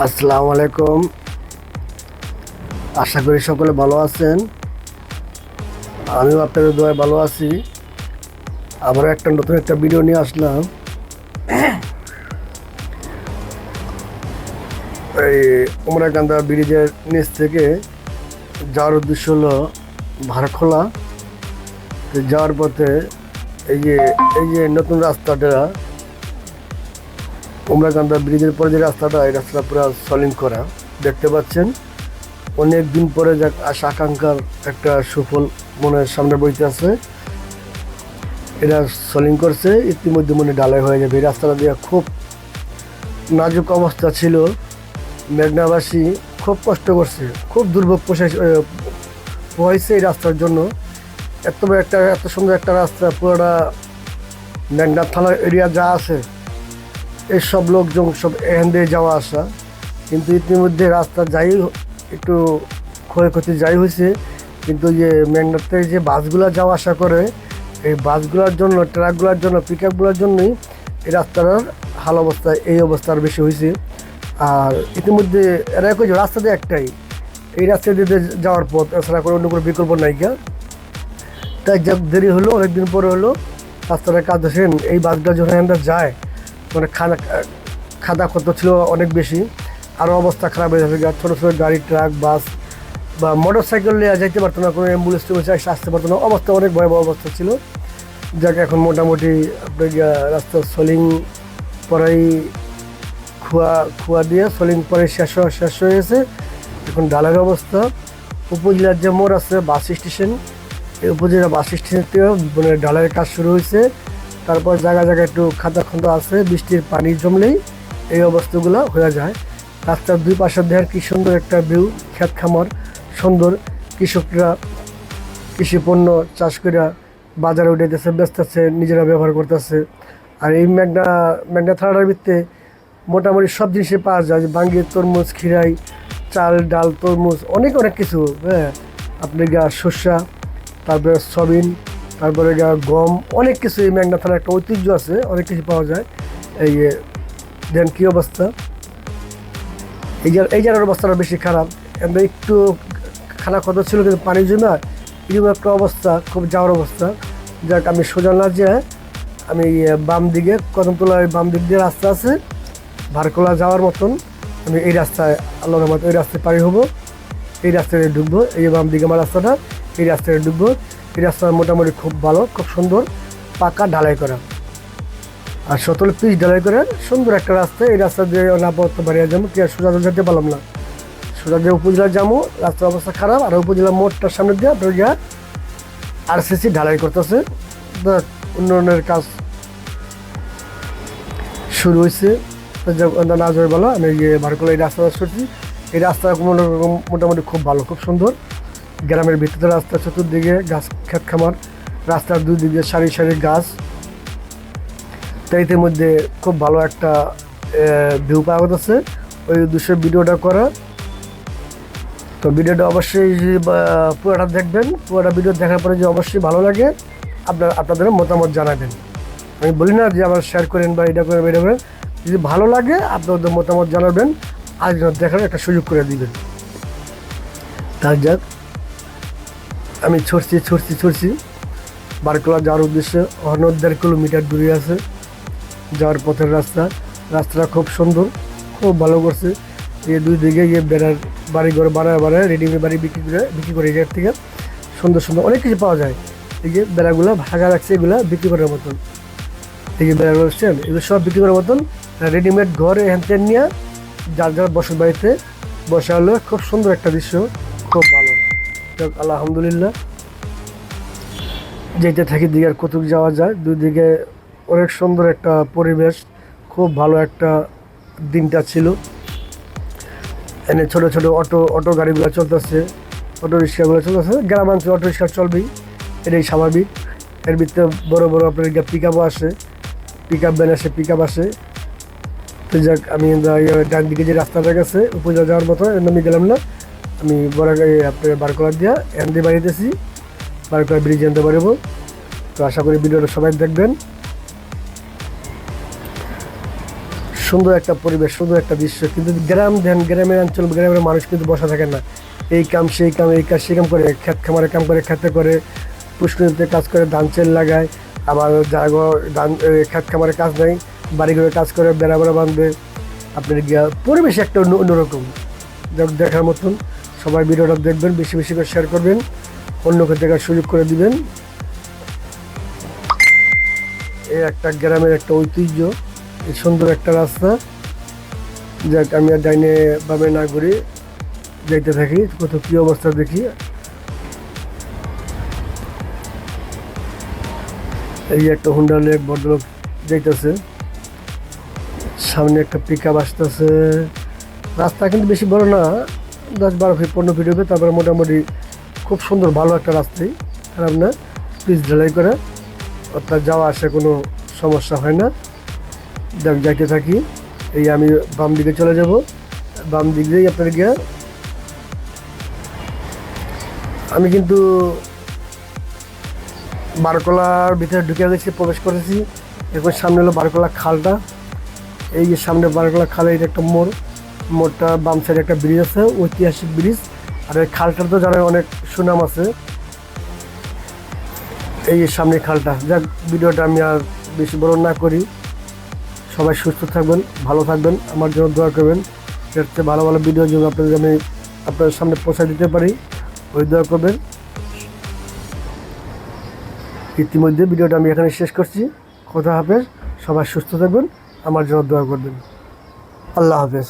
আসসালামু আলাইকুম। আশা করি সকলে ভালো আছেন। আমিও আপনাদের দোয়ায় ভালো আছি। আবার একটা নতুন একটা ভিডিও নিয়ে আসলাম। এই উমরাকান্দা ব্রিজের নিচ থেকে যাওয়ার উদ্দেশ্য হলো ভারখোলা যাওয়ার পথে এই যে এই যে নতুন রাস্তাটা উমরাকান্দা ব্রিজের পরে যে রাস্তাটা, এই রাস্তাটা পুরো সলিং করা। দেখতে পাচ্ছেন, অনেক দিন পরে যাক, আশা আকাঙ্ক্ষার একটা সুফল মনে সামনে বইতে আছে। এটা সলিং করছে, ইতিমধ্যে মনে ডালাই হয়ে যাবে। এই রাস্তাটা দিয়ে খুব নাজুক অবস্থা ছিল। মেঘনাবাসী খুব কষ্ট করছে, খুব দুর্ভোগ পোহাইছে এই রাস্তার জন্য। এত একটা এত সুন্দর একটা রাস্তা, পুরোটা মেঘনা থানার এরিয়া যা আছে এসব লোকজন সব এখান দিয়ে যাওয়া আসা। কিন্তু ইতিমধ্যে রাস্তা যাই একটু ক্ষয়ক্ষতি যাই হয়েছে। কিন্তু যে মেঘনাতে যে বাসগুলো যাওয়া আসা করে, এই বাসগুলোর জন্য, ট্রাকগুলোর জন্য পিক আপগুলোর জন্যই এই রাস্তাটার হাল অবস্থা, এই অবস্থার বেশি হয়েছে। আর ইতিমধ্যে এরা কই রাস্তাতে একটাই। এই রাস্তা দিয়ে যাওয়ার পথ, এছাড়া করে অন্য কোনো বিকল্প নাই নাইকা তাই যা দেরি হলো, অনেকদিন পরে হলো রাস্তাটা কাজ এই বাসগুলো যখন এখানটা যায় মানে খানা, খাদা খত ছিল অনেক বেশি। আরও অবস্থা খারাপ হয়ে যাবে ছোটো ছোটো গাড়ি, ট্রাক, বাস বা মোটর সাইকেল নিয়ে যাইতে পারতো না, কোনো অ্যাম্বুলেন্স টুম্বুলেন্স আসতে পারতো না। অবস্থা অনেক ভয়াবহ অবস্থা ছিল। যাকে, এখন মোটামুটি আপনার রাস্তা সোলিং পরাই খোয়া খোয়া দিয়ে সোলিং পরে শেষ শেষ হয়ে গেছে। এখন ডালের অবস্থা। উপজেলার যে মোড় আছে, বাস স্টেশন, এই উপজেলা বাস স্টেশন থেকে মানে ডালের কাজ শুরু হয়েছে। তারপর জায়গা জায়গায় একটু খাদা খন্দ আছে, বৃষ্টির পানি জমলেই এই অবস্থাগুলো হয়ে যায়। রাস্তার দুই পাশে দেখার কি সুন্দর একটা ভিউ ক্ষেত খামার, সুন্দর কৃষকরা কৃষি পণ্য চাষ করে বাজারে উঠাইতেছে, বেচতেছে, নিজেরা ব্যবহার করতেছে। আর এই মেঘনা মেঘনা থানাটার ভিত্তিতে মোটামুটি সব জিনিসই পাওয়া যায় বাঙ্গি, তরমুজ, খিরাই, চাল, ডাল, তরমুজ, অনেক অনেক কিছু হ্যাঁ। আপনি গা শস্যা তারপরে সবিন তারপরে গম, অনেক কিছু এই মেঘনা থানার একটা ঐতিহ্য আছে, অনেক কিছু পাওয়া যায়। এই দেন কী অবস্থা? এই এই জায়গার অবস্থাটা বেশি খারাপ। একটু খানা কত ছিল, কিন্তু পানি জমা, এরকম একটা অবস্থা, খুব যাওয়ার অবস্থা। যাক, আমি সোজা না যে আমি বাম দিকে, কদমতলার বাম দিক দিয়ে রাস্তা আছে, ভারকোলা যাওয়ার মতন, আমি এই রাস্তায়, আল্লাহর মতো এই রাস্তায় পারি হব। এই রাস্তায় ঢুকবো, এই বাম দিকে আমার রাস্তাটা, এই রাস্তায় ঢুকবো। এই রাস্তা মোটামুটি খুব ভালো, খুব সুন্দর, পাকা ঢালাই করা। আর সতল পিচ ঢালাই করে সুন্দর একটা রাস্তা, এই রাস্তা দিয়ে নাপত্য বাড়িয়ে যাব কি আর সোজা যেতে পারলাম না। সোজা দিয়ে উপজেলা যাব, রাস্তার অবস্থা খারাপ, আর উপজেলা মোড়টার সামনে দিয়ে আপনার গিয়া আর সিসি ঢালাই করতেছে। উন্নয়নের কাজ শুরু হয়েছে। না জয় বলো, আমি গিয়ে বার করে এই রাস্তাটা শুরছি এই রাস্তা মোটামুটি খুব ভালো, খুব সুন্দর। গ্রামের ভিতরে রাস্তা, চতুর্দিকে গাছ খেত খামার, রাস্তার দুই দিকে সারি সারি গাছ। তো ইতিমধ্যে খুব ভালো একটা ভিউ পাওয়া যাচ্ছে ওই উদ্দেশ্যে ভিডিওটা করা। তো ভিডিওটা অবশ্যই পুরোটা দেখবেন। পুরোটা ভিডিও দেখার পরে যে অবশ্যই ভালো লাগে, আপনার, আপনাদের মতামত জানাবেন। আমি বলি না যে আমার শেয়ার করেন বা এটা করেন এটা করেন। যদি ভালো লাগে, আপনাদের মতামত জানাবেন। আজ দেখার একটা সুযোগ করে দিবেন। তার যাক। আমি ছড়ছি ছড়ছি ছড়ছি বারকোলা যাওয়ার উদ্দেশ্যে অন্য দেড় কিলোমিটার দূরে আছে। যাওয়ার পথের রাস্তা। রাস্তাটা খুব সুন্দর, খুব ভালো করছে। এই দুই দিকে গিয়ে বেড়ার বাড়ি ঘর বাড়ায় বাড়ায় রেডিমেড বাড়ি বিক্রি করে বিক্রি করে এটার থেকে সুন্দর সুন্দর অনেক কিছু পাওয়া যায়। এই যে বেড়াগুলো ভাগা রাখছে, এগুলো বিক্রি করার মতন। এই যে বেড়াগুলো আসছেন এগুলো সব বিক্রি করার মতন। রেডিমেড ঘর হ্যান ত্যান নিয়ে যার যার বসত বাড়িতে বসা হলো। খুব সুন্দর একটা দৃশ্য, খুব ভালো। যাক, আলহামদুলিল্লাহ। যেতে থাকি দিঘার কতুক যাওয়া যায়? দুই দিকে অনেক সুন্দর একটা পরিবেশ খুব ভালো একটা দিনটা ছিল। এনে ছোট ছোট অটো অটো গাড়িগুলো চলতেছে অটো রিক্সাগুলো চলতেছে। গ্রামাঞ্চলে অটো রিক্সা চলবেই এটাই স্বাভাবিক। এর ভিতরে বড় বড় আপনার পিক আপও আসে। পিক আপ ভ্যান আসে পিক আপ আসে। তো যাক আমি ডান দিকে যে রাস্তাটা গেছে উপজেলা যাওয়ার মতো আমি গেলাম না। আমি বড় আপনার বার করার দিয়া এন দিয়ে বাড়িতেছি বার করে ব্রিজ আনতে পারব তো আশা করি ভিডিওটা সবাই দেখবেন। সুন্দর একটা পরিবেশ, সুন্দর একটা দৃশ্য। কিন্তু গ্রাম দেন গ্রামের অঞ্চল, গ্রামের মানুষ কিন্তু বসা থাকে না। এই কাম, সেই কাম, এই কাজ, সেই কাম করে ক্ষেত খামারে কাম করে খেতে করে পুষ্করিতে কাজ করে, ধান চেল লাগায়। আবার জাগো, ধান ক্ষেত খামারে কাজ নেই বাড়ি ঘরে কাজ করে বেড়া বেড়া বাঁধবে। আপনার গিয়া পরিবেশ একটা অন্য, অন্যরকম। দেখার মতন। সবাই ভিডিওটা দেখবেন, বেশি বেশি করে শেয়ার করবেন, অন্যকে দেখার সুযোগ করে দিবেন। এই একটা গ্রামের একটা ঐতিহ্য, এই সুন্দর একটা রাস্তা, যাক আমি আর ডাইনে বামে না ঘুরে যাইতে থাকি কত কী অবস্থা দেখি। এই একটা হুন্ডা লেক ভদ্রলোক যাইতেছে। সামনে একটা পিক আপ আসতেছে। রাস্তা কিন্তু বেশি বড় না দশ বারো ফিট পনেরো ফিট হবে, তারপরে মোটামুটি খুব সুন্দর ভালো একটা রাস্তাই। খারাপ না পিচ ঢালাই করে, অর্থাৎ যাওয়া আসা কোনো সমস্যা হয় না। যাক যাইতে থাকি, এই আমি বাম দিকে চলে যাব। বাম দিক দিয়েই আপনার গিয়ে, আমি কিন্তু বারকলার ভিতরে ঢুকে গেছি, প্রবেশ করেছি। এরপর সামনে হলো বারকলা খালটা। এই যে সামনে বারকলা খালে এটা একটা মোড়। মোড়টা বাম সাইডে একটা ব্রিজ আছে, ঐতিহাসিক ব্রিজ। আর এই খালটার তো জানাই অনেক সুনাম আছে। এই সামনে খালটা, যাক, ভিডিওটা আমি আর বেশি বড় না করি। সবাই সুস্থ থাকবেন, ভালো থাকবেন, আমার জন্য দোয়া করবেন। এর চেয়ে ভালো ভালো ভিডিও জন্য আপনাদের আমি আপনাদের সামনে পৌঁছে দিতে পারি, ওই দোয়া করবেন। ইতিমধ্যে ভিডিওটা আমি এখানে শেষ করছি। কথা হাফেজ, সবাই সুস্থ থাকবেন, আমার জন্য দোয়া করবেন। আল্লাহ হাফেজ।